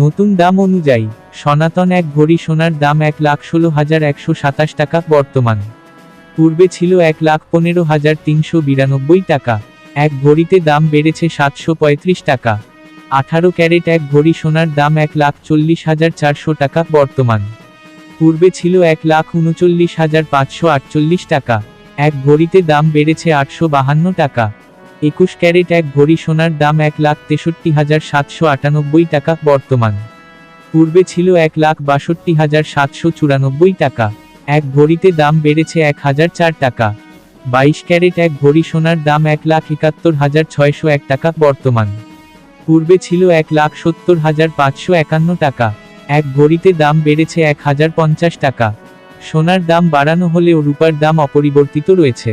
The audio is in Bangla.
নতুন দাম অনুযায়ী, সনাতন এক ভরি সোনার দাম এক লাখ ষোলো হাজার একশো সাতাশ টাকা বর্তমান। পূর্বে ছিল এক লাখ পনেরো হাজার তিনশো বিরানব্বই টাকা, এক ভরিতে দাম বেড়েছে সাতশো পঁয়ত্রিশ টাকা। আঠারো ক্যারেট এক ভরি সোনার দাম এক লাখ চল্লিশ হাজার চারশো টাকা বর্তমান। পূর্বে ছিল এক লাখ উনচল্লিশ হাজার পাঁচশো আটচল্লিশ টাকা, এক ভরিতে দাম বেড়েছে আটশো বাহান্ন টাকা। একুশ ক্যারেট এক ভরি সোনার দাম এক লাখ তেষট্টি হাজার সাতশো আটানব্বই টাকা বর্তমান। পূর্বে ছিল এক লাখ বাষট্টি হাজার সাতশো চুরানব্বই টাকা। এক ভরিতে দাম বেড়েছে এক হাজার চার টাকা। বাইশ ক্যারেট এক ভরি সোনার দাম এক লাখ একাত্তর হাজার ছয়শো এক টাকা বর্তমান। পূর্বে ছিল এক লাখ সত্তর হাজার পাঁচশো একান্ন টাকা। এক ভরিতে দাম বেড়েছে এক হাজার পঞ্চাশ টাকা। সোনার দাম বাড়ানো হলেও রূপার দাম অপরিবর্তিত রয়েছে।